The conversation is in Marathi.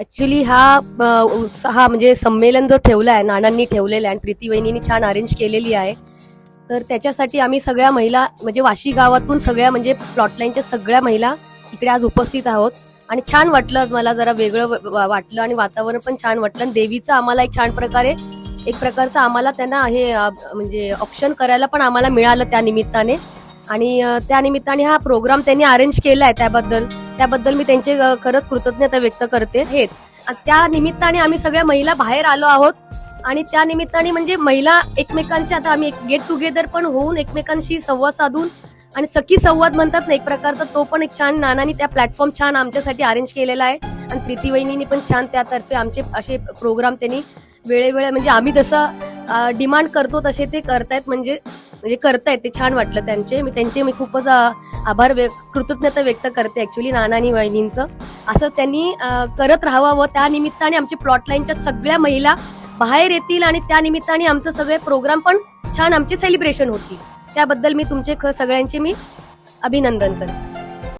ऍक्च्युली हा हा म्हणजे संमेलन जो ठेवला आहे नानांनी ठेवलेला आहे आणि प्रीती वहिनींनी छान अरेंज केलेली आहे. तर त्याच्यासाठी आम्ही सगळ्या महिला म्हणजे वाशी गावातून सगळ्या म्हणजे प्लॉटलाईनच्या सगळ्या महिला इकडे आज उपस्थित आहोत. आणि छान वाटलं मला जरा वेगळं व- वाटलं आणि वातावरण पण छान वाटलं. आणि देवीचं आम्हाला एक छान प्रकारे एक प्रकारचं आम्हाला त्यांना हे म्हणजे ऑप्शन करायला पण आम्हाला मिळालं त्या निमित्ताने. आणि त्या निमित्ताने हा प्रोग्राम त्यांनी अरेंज केला आहे त्याबद्दल. त्याबद्दल मी त्यांचे खरंच कृतज्ञता व्यक्त करते. हे आणि त्या निमित्ताने आम्ही सगळ्या महिला बाहेर आलो आहोत. आणि त्या निमित्ताने म्हणजे महिला एकमेकांच्या आता आम्ही गेट टुगेदर पण होऊन एकमेकांशी संवाद साधून आणि सखी संवाद म्हणतात ना एक प्रकारचा तो पण एक छान नानानी त्या प्लॅटफॉर्म छान आमच्यासाठी अरेंज केलेला आहे. आणि प्रीती वहिनींनी पण छान त्यातर्फे आमचे असे प्रोग्राम त्यांनी वेळेवेळे म्हणजे आम्ही जसं डिमांड करतो तसे ते करतायत म्हणजे म्हणजे करतायत ते छान वाटलं त्यांचे. मी त्यांचे मी खूपच आभार व्य- कृतज्ञता व्यक्त करते ऍक्च्युली नाना आणि वहिनींचं. असं त्यांनी करत राहावं व त्या निमित्ताने आमच्या प्लॉटलाईनच्या सगळ्या महिला बाहेर येतील आणि त्या निमित्ताने आमचं सगळे प्रोग्राम पण छान आमचे सेलिब्रेशन होतील. त्याबद्दल मी तुमचे ख- सगळ्यांचे मी अभिनंदन करते.